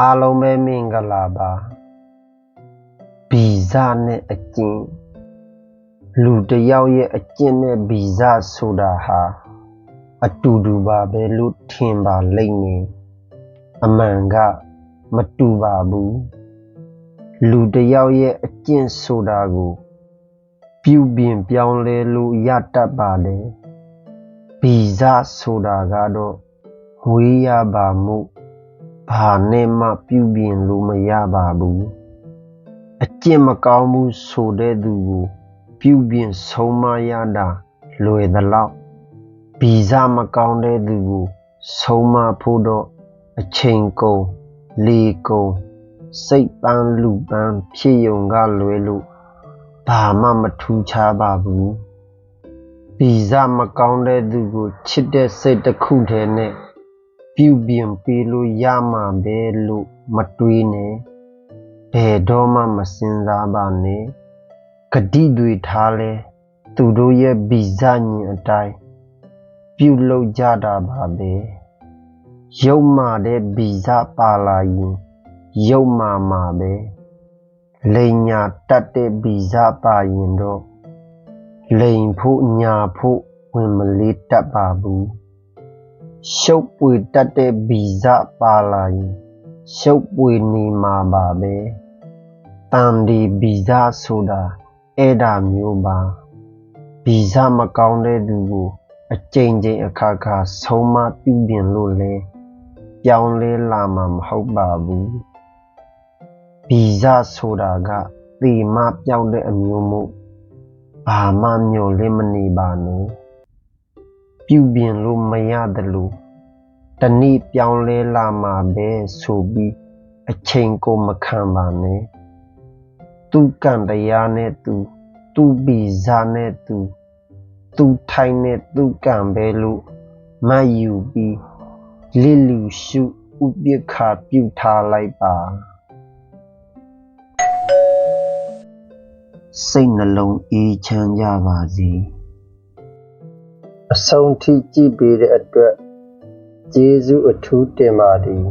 အားလုံးပဲမင်္ဂလာပါဗီဇနဲ့အကျင့်လူတစ်ယောက်ရဲ့အကျင့်နဲ့ဗီဇဆိုတာဟာအတူတူပါပဲလို့ထင်ပါလိမ့်မယ်အမှန်ကမတူပါဘူးလူတစ်ယောက်ရဲ့အကျင့်ဆိုတာကို ပြုပြင်ပြောင်းလဲလို့ရတတ်ပါတယ်ဗီဇဆိုတာကတော့ဝေးရပါမှု ဘာနဲ့မှပြုပြင်လို့မရပါဘူးအကျင့်မကောင်းဘူးဆိုတဲ့သူကိုပြုပြင်ဆုံးမရတာလွယ်သလောက်ဗီဇမကောင်းတဲ့သူကိုဆုံးမဖို့တော့အချိန်ကုန်လေကုန်စိတ်ပန်းလူပန်းဖြစ်ယုံကလွယ်လို့ဘာမှမထူးခြားပါဘူးဗီဇမကောင်းတဲ့သူကိုချစ်တဲ့စိတ်တစ်ခုတည်းနဲ့ ပြုပြင်ပေးလို့ရမှာပဲလို့မတွေးနဲ့ဘယ်တော့မှမစင်စားပါနဲ့ဂတိတွေထားလဲသူတို့ရဲ့ဗီဇညင်အတိုင်းပြုလုပ်ကြတာပါပဲရုပ်မာတဲ့ဗီဇပါလာရင်ရုပ်မာမှာပဲလိန်ညာတတ်တဲ့ဗီဇပါရင်တော့လိန်ဖို့ညာဖို့ဝင်မလေးတတ်ပါဘူး ရှုပ်ပွေတတ်တဲ့ဗီဇပါလာရင်ရှုပ်ပွေနေမှာပါပဲတန်ဒီဗီဇဆိုတာအဲ့ဒါမျိုးပါဗီဇမကောင်းတဲ့သူကိုအကြိမ်ကြိမ်အခါခါဆုံးမပြုပြင်လို့လဲပြောင်းလဲလာမှာမဟုတ်ပါဘူးဗီဇဆိုတာကတေမပြောင်းတဲ့အမျိုးမို့ဘာမှမျော်လင့်မနေပါနဲ့ ပြုပြင်လို့မရတယ်လို့တနည်းပြောင်းလဲလာမှာပဲဆိုပြီးအချိန်ကိုမခံပါနဲ့သူကံတရားနဲ့သူသူဗီဇနဲ့သူသူထိုင်နဲ့သူကံပဲလို့မတ်ယူပြီးလစ်လူရှုဥပိ္ပခာပြုထားလိုက်ပါစိတ်နှလုံးအေးချမ်းကြပါစေ အဆုံးထိကြည့်ပေးတဲ့အတွက်ကျေးဇူးအထူးတင်ပါသည်